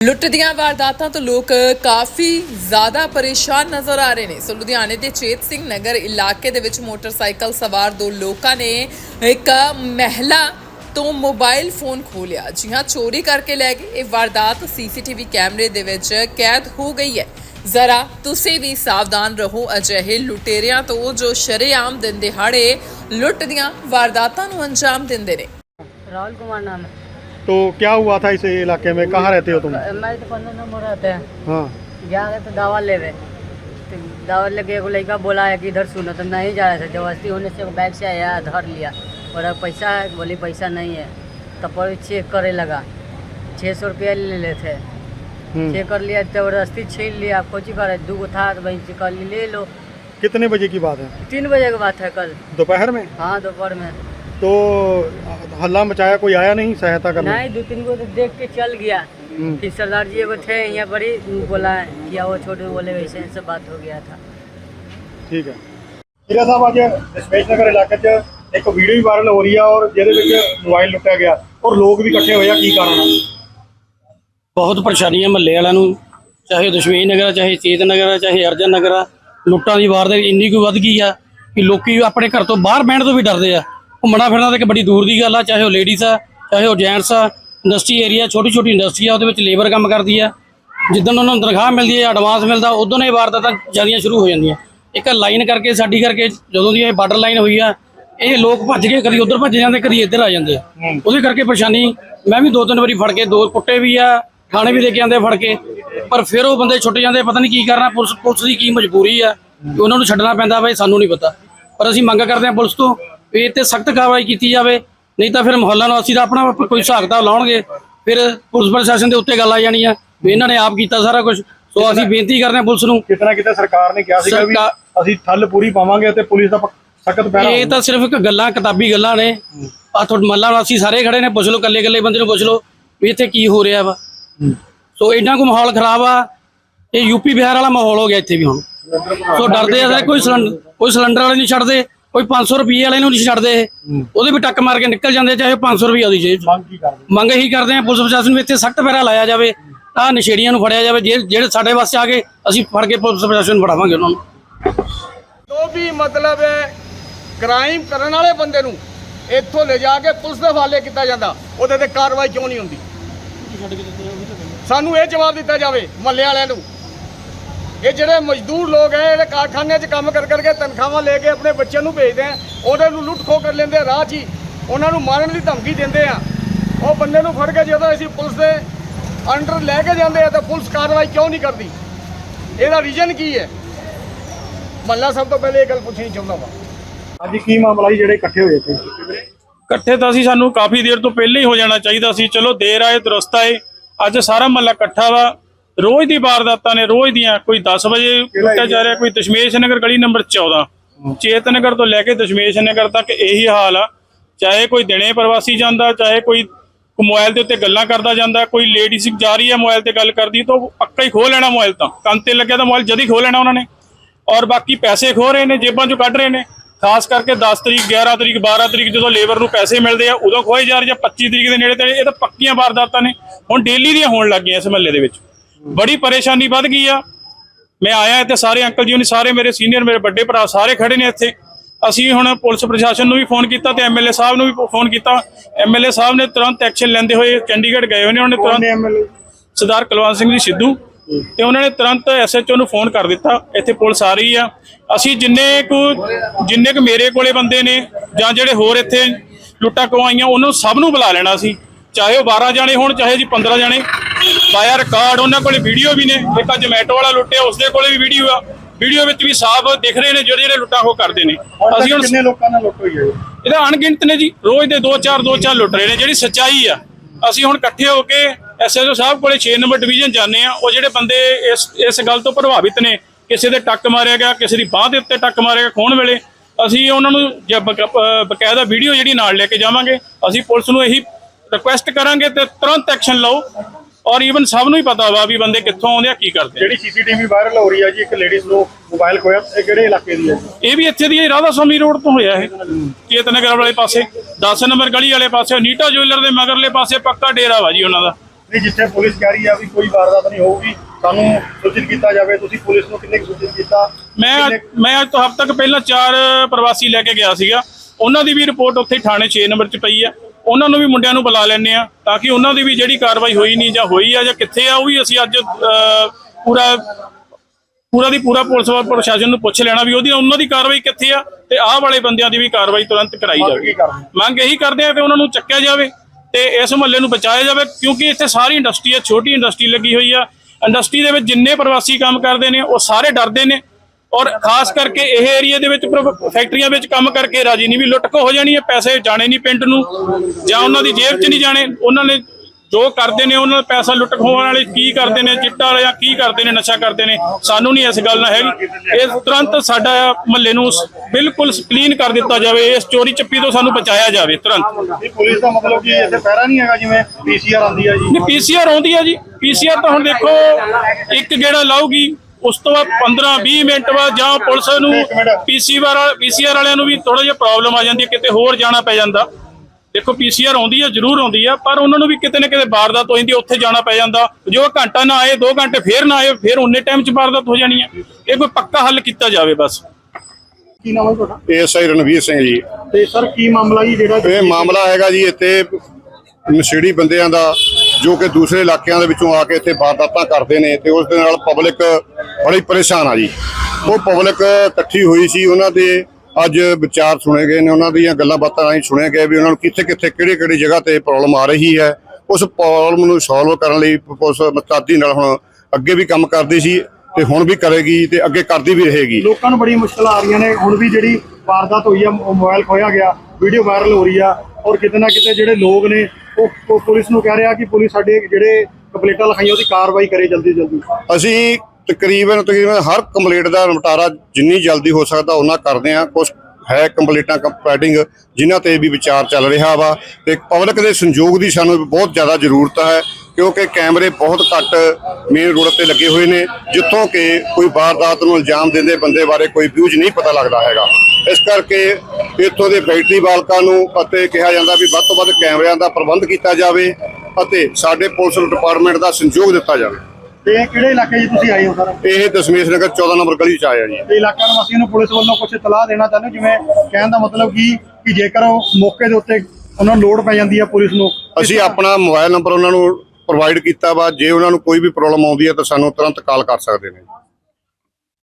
ਲੁੱਟ ਦੀਆਂ ਵਾਰਦਾਤਾਂ ਤੋਂ ਲੋਕ ਕਾਫੀ ਜ਼ਿਆਦਾ ਪਰੇਸ਼ਾਨ ਨਜ਼ਰ ਆ ਰਹੇ ਨੇ। ਸੋ ਲੁਧਿਆਣੇ ਦੇ ਚੇਤ ਸਿੰਘ ਨਗਰ ਇਲਾਕੇ ਦੇ ਵਿੱਚ ਮੋਟਰਸਾਈਕਲ ਸਵਾਰ ਦੋ ਲੋਕਾਂ ਨੇ ਇੱਕ ਮਹਿਲਾ ਤੋਂ ਮੋਬਾਈਲ ਫੋਨ ਖੋ ਲਿਆ। ਜੀ ਹਾਂ, ਚੋਰੀ ਕਰਕੇ ਲੈ ਗਏ। ਇਹ ਵਾਰਦਾਤ ਸੀਸੀਟੀਵੀ ਕੈਮਰੇ ਦੇ ਵਿੱਚ ਕੈਦ ਹੋ ਗਈ ਹੈ। ਜ਼ਰਾ ਤੁਸੀਂ ਵੀ ਸਾਵਧਾਨ ਰਹੋ, ਅਜਿਹੇ ਲੁਟੇਰਿਆਂ ਤੋਂ ਜੋ ਸ਼ਰੇਆਮ ਦਿਨ ਦਿਹਾੜੇ ਲੁੱਟ ਦੀਆਂ ਵਾਰਦਾਤਾਂ ਨੂੰ ਅੰਜਾਮ ਦਿੰਦੇ ਨੇ। ਰਾਹੁਲ ਕੁਮਾਰ ਨਾਮ तो क्या हुआ था इस इलाके में? कहाँ रहते हो तुम? मैं तो पंद्रह नंबर रहते हैं। हाँ। गया तो दावा लेवे। तो दावा लेके एगो लड़का बोला है कि इधर सुनो तो नहीं जा रहे थे। ज़बरदस्ती होने से बैग से आया धर लिया। और अब पैसा है बोली पैसा नहीं है। तब पर चेक करे लगा। छः सौ रुपया ले ले थे। हम्म। चेक कर लिया ज़बरदस्ती छीन लिया। कोची करे? दू गो था तो वहीं कल ले लो। कितने बजे की बात है? तीन बजे की बात है कल। दोपहर में? हाँ दोपहर में। तो हल्ला मचाया कोई आया नहीं सहायता करने नहीं दो तीन गो तो देख के चल गया हम्म। फिर सरदार जी एगो थे यहाँ पर ही बोला किया वो छोटे बोले वैसे से बात हो गया था ਠੀਕ ਹੈ ਜਿਹੜਾ ਸਾਹਿਬ ਅੱਜ ਦਸ਼ਮੇਸ਼ ਨਗਰ ਇਲਾਕੇ 'ਚ ਇੱਕ ਵੀਡੀਓ ਵੀ ਵਾਇਰਲ ਹੋ ਰਹੀ ਆ ਔਰ ਜਿਹਦੇ ਵਿੱਚ ਮੋਬਾਈਲ ਲੁੱਟਿਆ ਗਿਆ ਔਰ ਲੋਕ ਵੀ ਇਕੱਠੇ ਹੋਏ ਆ ਕੀ ਕਾਰਨ ਆ ਬਹੁਤ ਪਰੇਸ਼ਾਨੀ ਹੈ ਮਹੱਲੇ ਵਾਲਿਆਂ ਨੂੰ ਚਾਹੇ ਦਸ਼ਮੇਸ਼ ਨਗਰ ਆ ਚਾਹੇ ਚੇਤ ਨਗਰ ਆ ਚਾਹੇ ਅਰਜਨ ਨਗਰ ਆ ਲੁੱਟਾਂ ਦੀ ਵਾਰਦਾਤ ਇੰਨੀ ਕੁ ਵੱਧ ਗਈ ਆ ਕਿ ਲੋਕੀ ਆਪਣੇ ਘਰ ਤੋਂ ਬਾਹਰ ਬਹਿਣ ਤੋਂ ਵੀ ਡਰਦੇ ਆ ਘੁੰਮਣਾ ਫਿਰਨਾ ਤਾਂ ਇੱਕ ਬੜੀ ਦੂਰ ਦੀ ਗੱਲ ਆ ਚਾਹੇ ਉਹ ਲੇਡੀਜ਼ ਆ ਚਾਹੇ ਉਹ ਜੈਂਟਸ ਆ ਇੰਡਸਟਰੀ ਏਰੀਆ ਛੋਟੀ ਛੋਟੀ ਇੰਡਸਟਰੀ ਆ ਉਹਦੇ ਵਿੱਚ ਲੇਬਰ ਕੰਮ ਕਰਦੀ ਆ। ਜਿੱਦਣ ਉਹਨਾਂ ਨੂੰ ਤਨਖਾਹ ਮਿਲਦੀ ਹੈ ਐਡਵਾਂਸ ਮਿਲਦਾ ਉਦੋਂ ਹੀ ਵਾਰਦਾਤਾਂ ਜਿਆਦੀਆਂ ਸ਼ੁਰੂ ਹੋ ਜਾਂਦੀਆਂ। ਇੱਕ ਲਾਈਨ ਕਰਕੇ ਸਾਡੀ ਕਰਕੇ ਜਦੋਂ ਦੀ ਇਹ ਬਾਰਡਰ ਲਾਈਨ ਹੋਈ ਆ ਇਹ ਲੋਕ ਭੱਜ ਕੇ ਕਦੀ ਉਧਰ ਭੱਜ ਜਾਂਦੇ ਕਦੀ ਇੱਧਰ ਆ ਜਾਂਦੇ। ਆ ਉਹਦੇ ਕਰਕੇ ਪਰੇਸ਼ਾਨੀ ਮੈਂ ਵੀ ਦੋ ਤਿੰਨ ਵਾਰੀ ਫੜ ਕੇ ਦੋ ਕੁੱਟੇ ਵੀ ਆ ਥਾਣੇ ਵੀ ਦੇ ਕੇ ਆਂਦੇ ਫੜ ਕੇ। ਪਰ ਫਿਰ ਉਹ ਬੰਦੇ ਛੁੱਟ ਜਾਂਦੇ ਪਤਾ ਨਹੀਂ ਕੀ ਕਰਨਾ ਪੁਲਿਸ ਪੁਲਿਸ ਦੀ ਕੀ ਮਜਬੂਰੀ ਆ ਉਹਨਾਂ ਨੂੰ ਛੱਡਣਾ ਪੈਂਦਾ ਬਈ ਸਾਨੂੰ ਨਹੀਂ ਪਤਾ। ਪਰ ਅਸੀਂ ਮੰਗ ਕਰਦੇ ਹਾਂ ਪੁਲਿਸ ਤੋਂ ਵੀ ਇਹ ਤੇ ਸਖਤ ਕਾਰਵਾਈ ਕੀਤੀ ਜਾਵੇ ਨਹੀਂ ਤਾਂ ਫਿਰ ਮੁਹੱਲਾ ਨਿਵਾਸੀ ਦਾ ਆਪਣਾ ਕੋਈ ਹਿਸਾਬ ਕਿਤਾਬ ਲਾਉਣਗੇ ਫਿਰ ਪੁਲਿਸ ਪ੍ਰਸ਼ਾਸਨ ਦੇ ਉੱਤੇ ਗੱਲ ਆ ਜਾਣੀ ਆ ਵੀ ਇਹਨਾਂ ਨੇ ਆਪ ਕੀਤਾ ਸਾਰਾ ਕੁਝ ਸੋ ਅਸੀਂ ਬੇਨਤੀ ਕਰਦੇ ਹਾਂ ਪੁਲਿਸ ਨੂੰ। ਕਿਤਨਾ ਕਿਤੇ ਸਰਕਾਰ ਨੇ ਕਿਹਾ ਸੀਗਾ ਵੀ ਅਸੀਂ ਠੱਲ ਪੂਰੀ ਪਾਵਾਂਗੇ ਤੇ ਪੁਲਿਸ ਦਾ ਸਖਤ ਪਹਿਰਾ ਇਹ ਤਾਂ ਸਿਰਫ ਇੱਕ ਗੱਲਾਂ ਕਿਤਾਬੀ ਗੱਲਾਂ ਨੇ। ਆ ਤੁਹਾਡੇ ਮੱਲਾ ਵਾਸੀ ਸਾਰੇ ਖੜੇ ਨੇ ਪੁੱਛ ਲਓ ਕੱਲੇ ਕੱਲੇ ਬੰਦੇ ਨੂੰ ਪੁੱਛ ਲਓ ਵੀ ਇੱਥੇ ਕੀ ਹੋ ਰਿਹਾ ਵਾ। ਸੋ ਇੰਨਾ ਕੁ ਮਾਹੌਲ ਖਰਾਬ ਆ ਇਹ ਯੂਪੀ ਬਿਹਾਰ ਵਾਲਾ ਮਾਹੌਲ ਹੋ ਗਿਆ ਇੱਥੇ ਵੀ ਹੁਣ। ਸੋ ਡਰਦੇ ਆ ਕੋਈ ਸਿਲੰਡਰ ਕੋਈ ਸਿਲੰਡਰ ਵਾਲੇ ਨਹੀਂ ਛੱਡਦੇ। ਕੋਈ 500 ਰੁਪਏ ਵਾਲੇ ਨੂੰ ਨਹੀਂ ਛੱਡਦੇ ਇਹ। ਉਹਦੇ ਵੀ ਟੱਕ ਮਾਰ ਕੇ ਨਿਕਲ ਜਾਂਦੇ ਚਾਹੇ 500 ਰੁਪਏ ਉਹਦੀ ਜੇਬ ਮੰਗ ਇਹੀ ਕਰਦੇ ਆ ਪੁਲਿਸ ਪ੍ਰਸ਼ਾਸਨ ਨੂੰ ਇੱਥੇ ਸਖਤ ਪਹਿਰਾ ਲਾਇਆ ਜਾਵੇ ਆ ਨਸ਼ੇੜੀਆਂ ਨੂੰ ਫੜਿਆ ਜਾਵੇ ਜਿਹੜੇ ਸਾਡੇ ਵਾਸਤੇ ਆ ਗਏ ਅਸੀਂ ਫੜ ਕੇ ਪੁਲਿਸ ਪ੍ਰਸ਼ਾਸਨ ਨੂੰ ਫੜਾਵਾਂਗੇ ਉਹਨਾਂ ਨੂੰ। ਜੋ ਵੀ ਮਤਲਬ ਹੈ ਕ੍ਰਾਈਮ ਕਰਨ ਵਾਲੇ ਬੰਦੇ ਨੂੰ ਇੱਥੋਂ ਲੈ ਜਾ ਕੇ ਪੁਲਿਸ ਦੇ ਹਵਾਲੇ ਕੀਤਾ ਜਾਂਦਾ ਉਹਦੇ ਤੇ ਕਾਰਵਾਈ ਕਿਉਂ ਨਹੀਂ ਹੁੰਦੀ? ਸਾਨੂੰ ਇਹ ਜਵਾਬ ਦਿੱਤਾ ਜਾਵੇ ਮੱਲੇ ਵਾਲਿਆਂ ਨੂੰ। ਇਹ ਜਿਹੜੇ ਮਜ਼ਦੂਰ ਲੋਕ ਹੈ ਜਿਹੜੇ ਕਾਰਖਾਨਿਆਂ 'ਚ ਕੰਮ ਕਰ ਕਰਕੇ ਤਨਖਾਹਾਂ ਲੈ ਕੇ ਆਪਣੇ ਬੱਚਿਆਂ ਨੂੰ ਭੇਜਦੇ ਆ ਉਹਦੇ ਨੂੰ ਲੁੱਟ ਖੋ ਕਰ ਲੈਂਦੇ ਆ ਰਾਹ 'ਚ ਹੀ। ਉਹਨਾਂ ਨੂੰ ਮਾਰਨ ਦੀ ਧਮਕੀ ਦਿੰਦੇ ਆ। ਉਹ ਬੰਦੇ ਨੂੰ ਫੜ ਕੇ ਜਦੋਂ ਅਸੀਂ ਪੁਲਿਸ ਦੇ ਅੰਡਰ ਲੈ ਕੇ ਜਾਂਦੇ ਆ ਤਾਂ ਪੁਲਿਸ ਕਾਰਵਾਈ ਕਿਉਂ ਨਹੀਂ ਕਰਦੀ? ਇਹਦਾ ਰੀਜ਼ਨ ਕੀ ਹੈ ਮੱਲਾ ਸਭ ਤੋਂ ਪਹਿਲੇ ਇਹ ਗੱਲ ਪੁੱਛਣੀ ਚਾਹੁੰਦਾ ਵਾ। ਅੱਜ ਕੀ ਮਾਮਲਾ ਸੀ ਜਿਹੜੇ ਇਕੱਠੇ ਹੋਏ ਇੱਥੇ? ਇਕੱਠੇ ਤਾਂ ਅਸੀਂ ਸਾਨੂੰ ਕਾਫੀ ਦੇਰ ਤੋਂ ਪਹਿਲਾਂ ਹੀ ਹੋ ਜਾਣਾ ਚਾਹੀਦਾ ਸੀ। ਚਲੋ ਦੇਰ ਆਏ ਦਰੁਸਤ ਆਏ। ਅੱਜ ਸਾਰਾ ਮਹੱਲਾ ਇਕੱਠਾ ਵਾ। ਰੋਜ਼ ਦੀ ਵਾਰਦਾਤਾਂ ਨੇ ਰੋਜ਼ ਦੀਆਂ ਕੋਈ 10 ਵਜੇ ਲੁੱਟਿਆ ਜਾ ਰਿਹਾ ਕੋਈ ਦਸ਼ਮੇਸ਼ ਨਗਰ ਗਲੀ ਨੰਬਰ 14 ਚੇਤਨਗਰ ਤੋਂ ਲੈ ਕੇ ਦਸ਼ਮੇਸ਼ ਨਗਰ ਤੱਕ ਇਹੀ ਹਾਲ ਆ। ਚਾਹੇ ਕੋਈ ਦਿਨੇ ਪ੍ਰਵਾਸੀ ਜਾਂਦਾ ਚਾਹੇ ਕੋਈ ਮੋਬਾਈਲ ਦੇ ਉੱਤੇ ਗੱਲਾਂ ਕਰਦਾ ਜਾਂਦਾ ਕੋਈ ਲੇਡੀਜ਼ ਜਾ ਰਹੀ ਹੈ ਮੋਬਾਈਲ ਤੇ ਗੱਲ ਕਰਦੀ ਤਾਂ ਉਹ ਪੱਕਾ ਹੀ ਖੋਹ ਲੈਣਾ ਮੋਬਾਈਲ ਤਾਂ। ਕੰਨ ਤੇ ਲੱਗਿਆ ਤਾਂ ਮੋਬਾਈਲ ਜਦ ਖੋਹ ਲੈਣਾ ਉਹਨਾਂ ਨੇ। ਔਰ ਬਾਕੀ ਪੈਸੇ ਖੋ ਰਹੇ ਨੇ ਜੇਬਾਂ ਚੋਂ ਕੱਢ ਰਹੇ ਨੇ। ਖਾਸ ਕਰਕੇ 10 ਤਰੀਕ 11 ਤਰੀਕ 12 ਤਰੀਕ ਜਦੋਂ ਲੇਬਰ ਨੂੰ ਪੈਸੇ ਮਿਲਦੇ ਆ ਉਦੋਂ ਖੋਏ ਜਾ ਰਹੇ ਜਾਂ 25 ਤਰੀਕ ਦੇ ਨੇੜੇ ਤੇ ਇਹ ਤਾਂ ਪੱਕੀਆਂ ਵਾਰਦਾਤਾਂ ਨੇ। ਹੁਣ ਡੇਲੀ ਦੀਆਂ ਹੋਣ ਲੱਗ ਗਈਆਂ ਇਸ ਮਹੱਲੇ ਦੇ ਵਿੱਚ। ਬੜੀ ਪਰੇਸ਼ਾਨੀ ਵੱਧ ਗਈ ਆ। ਮੈਂ ਆਇਆ ਇੱਥੇ ਸਾਰੇ ਅੰਕਲ ਜੀ ਨੇ ਸਾਰੇ ਮੇਰੇ ਸੀਨੀਅਰ ਮੇਰੇ ਵੱਡੇ ਭਰਾ ਸਾਰੇ ਖੜੇ ਨੇ ਇੱਥੇ। ਅਸੀਂ ਹੁਣ ਪੁਲਿਸ ਪ੍ਰਸ਼ਾਸਨ ਨੂੰ ਵੀ ਫੋਨ ਕੀਤਾ ਤੇ ਐਮਐਲਏ ਸਾਹਿਬ ਨੂੰ ਵੀ ਫੋਨ ਕੀਤਾ। ਐਮਐਲਏ ਸਾਹਿਬ ਨੇ ਤੁਰੰਤ ਐਕਸ਼ਨ ਲੈਂਦੇ ਹੋਏ ਚੰਡੀਗੜ੍ਹ ਗਏ ਹੋਏ ਨੇ ਉਹਨੇ ਤੁਰੰਤ ਸਰਦਾਰ ਕੁਲਵੰਤ ਸਿੰਘ ਜੀ ਸਿੱਧੂ। ਤੇ ਉਹਨਾਂ ਨੇ ਤੁਰੰਤ ਐਸਐਚਓ ਨੂੰ ਫੋਨ ਕਰ ਦਿੱਤਾ। ਇੱਥੇ ਪੁਲਿਸ ਆ ਰਹੀ ਆ। ਅਸੀਂ ਜਿੰਨੇ ਕੁ ਜਿੰਨੇ ਕੁ ਮੇਰੇ ਕੋਲੇ ਬੰਦੇ ਨੇ ਜਾਂ ਜਿਹੜੇ ਹੋਰ ਇੱਥੇ ਲੁੱਟਾਂ ਕਵਾਈਆਂ ਉਹਨਾਂ ਨੂੰ ਸਭ ਨੂੰ ਬੁਲਾ ਲੈਣਾ ਸੀ। ਚਾਹੇ ਉਹ 12 ਜਾਣੇ ਹੋਣ ਚਾਹੇ ਜੀ 15 ਜਾਣੇ। ਬਾਇਆ ਰਿਕਾਰਡ ਉਹਨਾਂ ਕੋਲੇ ਵੀਡੀਓ ਵੀ ਨੇ। ਇੱਕ ਜਮੈਟੋ ਵਾਲਾ ਲੁੱਟਿਆ ਉਸਦੇ ਕੋਲੇ ਵੀ ਵੀਡੀਓ ਆ। ਵੀਡੀਓ ਵਿੱਚ ਵੀ ਸਾਫ਼ ਦਿਖ ਰਹੇ ਨੇ ਜਿਹੜੇ ਜਿਹੜੇ ਲੁੱਟਾਂ ਉਹ ਕਰਦੇ ਨੇ। ਅਸੀਂ ਹੁਣ ਕਿੰਨੇ ਲੋਕਾਂ ਨਾਲ ਲੁੱਟ ਹੋਈ ਹੈ ਇਹਦਾ ਅਣਗਿਣਤ ਨੇ ਜੀ। ਰੋਜ਼ ਦੇ 2-4 2-4 ਲੁੱਟ ਰਹੇ ਨੇ ਜਿਹੜੀ ਸੱਚਾਈ ਆ। ਅਸੀਂ ਹੁਣ ਇਕੱਠੇ ਹੋ ਕੇ ਐਸਐਸਓ ਸਾਹਿਬ ਕੋਲੇ 6 ਨੰਬਰ ਡਿਵੀਜ਼ਨ ਜਾਂਦੇ ਆ ਉਹ ਜਿਹੜੇ ਬੰਦੇ ਇਸ ਇਸ ਗੱਲ ਤੋਂ ਪ੍ਰਭਾਵਿਤ ਨੇ ਕਿਸੇ ਦੇ ਟੱਕ ਮਾਰਿਆ ਗਿਆ ਕਿਸੇ ਦੀ ਬਾਹ ਦੇ ਉੱਤੇ ਟੱਕ ਮਾਰਿਆ ਗਿਆ ਖੋਣ ਵੇਲੇ ਅਸੀਂ ਉਹਨਾਂ ਨੂੰ ਬਕਾਇਦਾ ਵੀਡੀਓ ਜਿਹੜੀ ਨਾਲ ਲੈ ਕੇ ਜਾਵਾਂਗੇ। ਅਸੀਂ ਪੁਲਿਸ ਨੂੰ ਇਹੀ ਰਿਕੁਐਸਟ ਕਰਾਂਗੇ ਤੇ ਤੁਰੰਤ ਐਕਸ਼ਨ ਲਓ। ਔਰ ਈਵਨ ਸਭ ਨੂੰ ਹੀ ਪਤਾ ਵਾ ਵੀ ਬੰਦੇ ਕਿੱਥੋਂ ਆਉਂਦੇ ਆ ਕੀ ਕਰਦੇ ਆ। ਜਿਹੜੀ ਸੀਸੀਟੀਵੀ ਵਾਇਰਲ ਹੋ ਰਹੀ ਹੈ ਜੀ ਇੱਕ ਲੇਡੀਜ਼ ਨੂੰ ਮੋਬਾਈਲ ਖੋਇਆ ਇਹ ਕਿਹੜੇ ਇਲਾਕੇ ਦੀ ਹੈ ਜੀ? ਇਹ ਵੀ ਇੱਥੇ ਦੀ ਰਾਧਾ ਸਵਾਮੀ ਰੋਡ ਤੋਂ ਹੋਇਆ ਇਹ। ਚੇਤਨਗਰ ਵਾਲੇ ਪਾਸੇ 10 ਨੰਬਰ ਗਲੀ ਵਾਲੇ ਪਾਸੇ ਨੀਟਾ ਜੁਐਲਰ ਦੇ ਮਗਰਲੇ ਪਾਸੇ ਪੱਕਾ ਡੇਰਾ ਵਾ ਜੀ ਉਹਨਾਂ ਦਾ। ਨਹੀਂ ਜਿੱਥੇ ਪੁਲਿਸ ਕਹਿ ਰਹੀ ਆ ਵੀ ਕੋਈ ਵਾਰਦਾਤ ਨਹੀਂ ਹੋਊਗੀ ਸਾਨੂੰ ਸੂਚਿਤ ਕੀਤਾ ਜਾਵੇ ਤੁਸੀਂ ਪੁਲਿਸ ਨੂੰ ਕਿੰਨੇ ਕੁ ਸੂਚਿਤ ਕੀਤਾ? ਮੈਂ ਕਿੰਨੇ- ਮੈਂ ਅੱਜ ਤੋਂ ਹਫ਼ਤੇ ਤੱਕ ਪਹਿਲਾਂ ਚਾਰ ਪ੍ਰਵਾਸੀ ਲੈ ਕੇ ਗਿਆ ਸੀਗਾ। ਉਹਨਾਂ ਦੀ ਵੀ ਰਿਪੋਰਟ ਉੱਥੇ ਥਾਣੇ 6 ਨੰਬਰ 'ਚ ਪਈ ਆ। ਉਹਨਾਂ ਨੂੰ ਵੀ ਮੁੰਡਿਆਂ ਨੂੰ ਬੁਲਾ ਲੈਣੇ ਆ ਤਾਂ ਕਿ ਉਹਨਾਂ ਦੀ ਵੀ ਜਿਹੜੀ ਕਾਰਵਾਈ ਹੋਈ ਨਹੀਂ ਜਾਂ ਹੋਈ ਆ ਜਾਂ ਕਿੱਥੇ ਆ ਉਹ ਵੀ ਅਸੀਂ ਅੱਜ ਪੂਰਾ ਪੂਰਾ ਦੀ ਪੂਰਾ ਪੁਲਿਸ ਪ੍ਰਸ਼ਾਸਨ ਨੂੰ ਪੁੱਛ ਲੈਣਾ ਵੀ ਉਹਦੀ ਉਹਨਾਂ ਦੀ ਕਾਰਵਾਈ ਕਿੱਥੇ ਆ ਤੇ ਆਹ ਵਾਲੇ ਬੰਦਿਆਂ ਦੀ ਵੀ ਕਾਰਵਾਈ ਤੁਰੰਤ ਕਰਾਈ ਜਾਵੇ? ਮੰਗ ਇਹੀ ਕਰਦੇ ਆ ਕਿ ਉਹਨਾਂ ਨੂੰ ਚੱਕਿਆ ਜਾਵੇ ਤੇ ਇਸ ਮੁਹੱਲੇ ਨੂੰ ਬਚਾਇਆ ਜਾਵੇ ਕਿਉਂਕਿ ਇੱਥੇ ਸਾਰੀ ਇੰਡਸਟਰੀ ਆ ਛੋਟੀ ਇੰਡਸਟਰੀ ਲੱਗੀ ਹੋਈ ਆ। ਇੰਡਸਟਰੀ ਦੇ ਵਿੱਚ ਜਿੰਨੇ ਪ੍ਰਵਾਸੀ ਕੰਮ ਕਰਦੇ ਨੇ ਉਹ ਸਾਰੇ ਡਰਦੇ ਨੇ। ਔਰ ਖਾਸ ਕਰਕੇ ਇਹ ਏਰੀਆ ਦੇ ਵਿੱਚ ਫੈਕਟਰੀਆਂ ਵਿੱਚ ਕੰਮ ਕਰਕੇ ਰਾਜੀ ਨਹੀਂ ਵੀ ਲੁੱਟ ਖੋ ਹੋ ਜਾਣੀ ਹੈ ਪੈਸੇ ਜਾਣੇ ਨਹੀਂ ਪਿੰਡ ਨੂੰ ਜਾਂ ਉਹਨਾਂ ਦੀ ਜੇਬ 'ਚ ਨਹੀਂ ਜਾਣੇ। ਉਹਨਾਂ ਨੇ ਜੋ ਕਰਦੇ ਨੇ ਉਹਨਾਂ ਦਾ ਪੈਸਾ ਲੁੱਟ ਖੋਹਣ ਵਾਲੇ ਕੀ ਕਰਦੇ ਨੇ ਚਿੱਟਾ ਜਾਂ ਕੀ ਕਰਦੇ ਨੇ ਨਸ਼ਾ ਕਰਦੇ ਨੇ ਸਾਨੂੰ ਨਹੀਂ ਇਸ ਗੱਲ ਨਾਲ ਹੈਗੀ। ਇਹ ਤੁਰੰਤ ਸਾਡਾ ਮਹੱਲੇ ਨੂੰ ਬਿਲਕੁਲ ਕਲੀਨ ਕਰ ਦਿੱਤਾ ਜਾਵੇ ਇਸ ਚੋਰੀ ਚੱਪੀ ਤੋਂ ਸਾਨੂੰ ਬਚਾਇਆ ਜਾਵੇ ਤੁਰੰਤ। ਇਹ ਪੁਲਿਸ ਦਾ ਮਤਲਬ ਕਿ ਇੱਥੇ ਪਹਿਰਾ ਨਹੀਂ ਹੈਗਾ ਜਿਵੇਂ ਪੀਸੀਆਰ ਆਉਂਦੀ ਆ ਜੀ? ਨਹੀਂ ਪੀਸੀਆਰ ਆਉਂਦੀ ਆ ਜੀ। ਪੀਸੀਆਰ ਤਾਂ ਹੁਣ ਦੇਖੋ ਇੱਕ ਗੇੜਾ ਲਾਊਗੀ ਉਸ ਤੋਂ ਬਾਅਦ 15 20 ਮਿੰਟ ਬਾਅਦ ਜਾਂ ਪੁਲਿਸ ਨੂੰ। ਪੀਸੀਆਰ ਪੀਸੀਆਰ ਵਾਲਿਆਂ ਨੂੰ ਵੀ ਥੋੜਾ ਜਿਹਾ ਪ੍ਰੋਬਲਮ ਆ ਜਾਂਦੀ ਹੈ ਕਿਤੇ ਹੋਰ ਜਾਣਾ ਪੈ ਜਾਂਦਾ। ਦੇਖੋ ਪੀਸੀਆਰ ਆਉਂਦੀ ਆ ਜ਼ਰੂਰ ਆਉਂਦੀ ਆ ਪਰ ਉਹਨਾਂ ਨੂੰ ਵੀ ਕਿਤੇ ਨਾ ਕਿਤੇ ਵਾਰਦਾਤ ਹੋ ਜਾਂਦੀ ਹੈ, ਉੱਥੇ ਜਾਣਾ ਪੈ ਜਾਂਦਾ। ਜੋ ਘੰਟਾ ਨਾ ਆਏ 2 ਘੰਟੇ ਫੇਰ ਨਾ ਆਏ ਫੇਰ ਉਨੇ ਟਾਈਮ 'ਚ ਵਾਰਦਾਤ ਹੋ ਜਾਣੀ ਹੈ ਇਹ ਕੋਈ ਪੱਕਾ ਹੱਲ ਕੀਤਾ ਜਾਵੇ ਬਸ। ਕੀ ਨਾਮ ਹੈ ਤੁਹਾਡਾ? ਏਐਸਆਈ ਰਣਵੀਰ ਸਿੰਘ ਜੀ। ਤੇ ਸਰ ਕੀ ਮਾਮਲਾ ਜੀ ਜਿਹੜਾ ਇਹ ਮਾਮਲਾ ਹੈਗਾ ਜੀ ਇੱਥੇ ਨਸ਼ੇੜੀ ਬੰਦਿਆਂ ਦਾ ਜੋ ਕਿ ਦੂਸਰੇ ਇਲਾਕਿਆਂ ਦੇ ਵਿੱਚੋਂ ਆ ਕੇ ਇੱਥੇ ਵਾਰਦਾਤਾਂ ਕਰਦੇ ਨੇ ਤੇ ਉਸ ਦੇ ਨਾਲ ਪਬਲਿਕ ਬੜੀ ਪਰੇਸ਼ਾਨ ਆ ਜੀ। ਉਹ ਪਬਲਿਕ ਇਕੱਠੀ ਹੋਈ ਸੀ, ਉਹਨਾਂ ਦੇ ਅੱਜ ਵਿਚਾਰ ਸੁਣੇ ਗਏ ਨੇ, ਉਹਨਾਂ ਦੀਆਂ ਗੱਲਾਂ ਬਾਤਾਂ ਰਾਹੀਂ ਸੁਣਿਆ ਗਿਆ ਵੀ ਉਹਨਾਂ ਨੂੰ ਕਿੱਥੇ ਕਿੱਥੇ ਕਿਹੜੀ ਕਿਹੜੀ ਜਗ੍ਹਾ ਤੇ ਪ੍ਰੋਬਲਮ ਆ ਰਹੀ ਹੈ। ਉਸ ਪ੍ਰੋਬਲਮ ਨੂੰ ਸੋਲਵ ਕਰਨ ਲਈ ਪੁਲਿਸ ਮਤਾਦੀ ਨਾਲ ਹੁਣ ਅੱਗੇ ਵੀ ਕੰਮ ਕਰਦੀ ਸੀ ਤੇ ਹੁਣ ਵੀ ਕਰੇਗੀ ਤੇ ਅੱਗੇ ਕਰਦੀ ਵੀ ਰਹੇਗੀ। ਲੋਕਾਂ ਨੂੰ ਬੜੀ ਮੁਸ਼ਕਲ ਆ ਰਹੀਆਂ ਨੇ। ਹੁਣ ਵੀ ਜਿਹੜੀ ਵਾਰਦਾਤ ਹੋਈ ਆ ਮ- ਮੋਬਾਈਲ ਖੋਇਆ ਗਿਆ, ਵੀਡੀਓ ਵਾਇਰਲ ਹੋ ਰਹੀ ਆ। ਔਰ ਕਿਤੇ ਨਾ ਕਿਤੇ ਜਿਹੜੇ ਲੋਕ ਨੇ ਉਹ ਪੁਲਿਸ ਨੂੰ ਕਹਿ ਰਿਹਾ ਕਿ ਪੁਲਿਸ ਸਾਡੇ ਜਿਹੜੇ ਕੰਪਲੇਂਟਾਂ ਲਿਖਾਈਆਂ, ਉਹਦੀ ਕਾਰਵਾਈ ਕਰੇ ਜਲਦੀ ਜਲਦੀ। ਅਸੀਂ ਤਕਰੀਬਨ ਤਕਰੀਬਨ ਹਰ ਕੰਪਲੇਂਟ ਦਾ ਨਿਪਟਾਰਾ ਜਿੰਨੀ ਜਲਦੀ ਹੋ ਸਕਦਾ ਉਹਨਾਂ ਕਰਦੇ ਆ ਕੁਝ ਹੈ ਕੰਪਲੀਟਾਂ ਕੰਪੈਟਿੰਗ ਜਿਨ੍ਹਾਂ ਤੇ ਵੀ ਵਿਚਾਰ ਚੱਲ ਰਿਹਾ ਵਾ ਤੇ ਪਬਲਿਕ ਦੇ ਸੰਯੋਗ ਦੀ ਸਾਨੂੰ ਬਹੁਤ ਜ਼ਿਆਦਾ ਜ਼ਰੂਰਤ ਹੈ ਕਿਉਂਕਿ ਕੈਮਰੇ ਬਹੁਤ ਘੱਟ ਮੇਨ ਰੋਡ ਤੇ ਲੱਗੇ ਹੋਏ ਨੇ, ਜਿੱਥੋਂ ਕਿ ਕੋਈ ਵਾਰਦਾਤ ਨੂੰ ਇਲਜ਼ਾਮ ਦਿੰਦੇ ਬੰਦੇ ਬਾਰੇ ਕੋਈ ਵਿਊਜ਼ ਨਹੀਂ ਪਤਾ ਲੱਗਦਾ ਹੈਗਾ। ਇਸ ਕਰਕੇ ਇੱਥੋਂ ਦੇ ਫੈਕਟਰੀ ਮਾਲਕਾਂ ਨੂੰ ਅਤੇ ਕਿਹਾ ਜਾਂਦਾ ਵੀ ਵੱਧ ਤੋਂ ਵੱਧ ਕੈਮਰਿਆਂ ਦਾ ਪ੍ਰਬੰਧ ਕੀਤਾ ਜਾਵੇ ਅਤੇ ਸਾਡੇ ਪੁਲਿਸ ਡਿਪਾਰਟਮੈਂਟ ਦਾ ਸੰਯੋਗ ਦਿੱਤਾ ਜਾਵੇ। ਤੇ ਕਿਹੜੇ ਇਲਾਕੇ 'ਚ ਤੁਸੀਂ ਆਏ ਹੋ ਸਰ? ਇਹ ਦਸ਼ਮੇਸ਼ ਨਗਰ 14 ਨੰਬਰ ਗਲੀ ਚ ਆਇਆ ਜੀ। ਤੇ ਇਲਾਕਾ ਨਿਵਾਸੀਆਂ ਨੂੰ ਪੁਲਿਸ ਵੱਲੋਂ ਕੁਝ ਇਤਲਾਹ ਦੇਣਾ ਚਾਹੁੰਦੇ ਹੋ? ਜਿਵੇਂ ਕਹਿਣ ਦਾ ਮਤਲਬ ਕੀ ਕਿ ਜੇਕਰ ਉਹ ਮੌਕੇ ਦੇ ਉੱਤੇ ਉਹਨਾਂ ਨੂੰ ਲੋੜ ਪੈ ਜਾਂਦੀ ਆ ਪੁਲਿਸ ਨੂੰ ਅਸੀਂ ਆਪਣਾ ਮੋਬਾਈਲ ਨੰਬਰ ਉਹਨਾਂ ਨੂੰ ਪ੍ਰੋਵਾਈਡ ਕੀਤਾ ਵਾ। ਜੇ ਉਹਨਾਂ ਨੂੰ ਕੋਈ ਵੀ ਪ੍ਰੋਬਲਮ ਆਉਂਦੀ ਹੈ ਤਾਂ ਸਾਨੂੰ ਤੁਰੰਤ ਕਾਲ ਕਰ ਸਕਦੇ ਨੇ।